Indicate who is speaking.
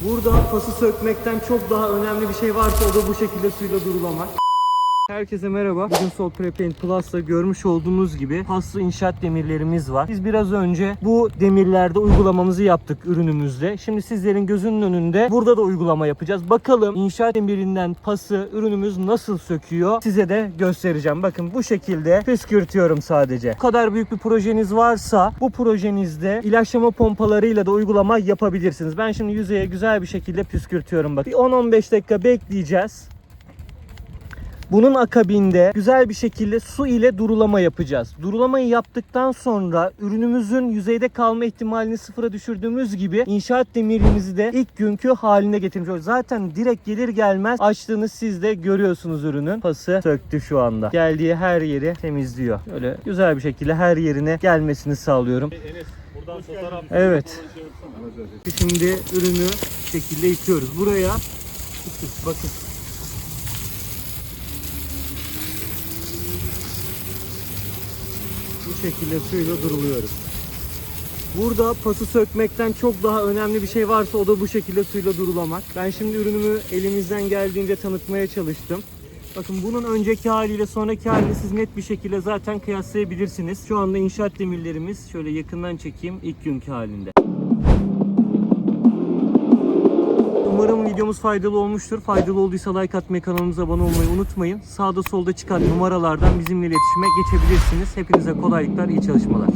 Speaker 1: Burada pası sökmekten çok daha önemli bir şey varsa o da bu şekilde suyla durulamak. Herkese merhaba. Bugün Sol Prepaint Plus'ta görmüş olduğunuz gibi paslı inşaat demirlerimiz var. Biz biraz önce bu demirlerde uygulamamızı yaptık ürünümüzde. Şimdi sizlerin gözünün önünde burada da uygulama yapacağız. Bakalım inşaat demirinden pası ürünümüz nasıl söküyor size de göstereceğim. Bakın bu şekilde püskürtüyorum sadece. Bu kadar büyük bir projeniz varsa bu projenizde ilaçlama pompalarıyla da uygulama yapabilirsiniz. Ben şimdi yüzeye güzel bir şekilde püskürtüyorum. Bak bir 10-15 dakika bekleyeceğiz. Bunun akabinde güzel bir şekilde su ile durulama yapacağız. Durulamayı yaptıktan sonra ürünümüzün yüzeyde kalma ihtimalini sıfıra düşürdüğümüz gibi inşaat demirimizi de ilk günkü haline getirmiş oluyoruz. Zaten direkt gelir gelmez açtığınız siz de görüyorsunuz ürünün. Pası söktü şu anda. Geldiği her yeri temizliyor. Öyle güzel bir şekilde her yerine gelmesini sağlıyorum.
Speaker 2: Enes buradan fotoğraf
Speaker 1: Evet. Şimdi ürünü şekilde yıkıyoruz. Buraya bakın şekilde suyla duruluyoruz. Burada pası sökmekten çok daha önemli bir şey varsa o da bu şekilde suyla durulamak. Ben şimdi ürünümü elimizden geldiğince tanıtmaya çalıştım. Bakın bunun önceki haliyle sonraki halini siz net bir şekilde zaten kıyaslayabilirsiniz. Şu anda inşaat demirlerimiz şöyle yakından çekeyim ilk günkü halinde. Umarım videomuz faydalı olmuştur. Faydalı olduysa like atmayı, kanalımıza abone olmayı unutmayın. Sağda solda çıkan numaralardan bizimle iletişime geçebilirsiniz. Hepinize kolaylıklar, iyi çalışmalar.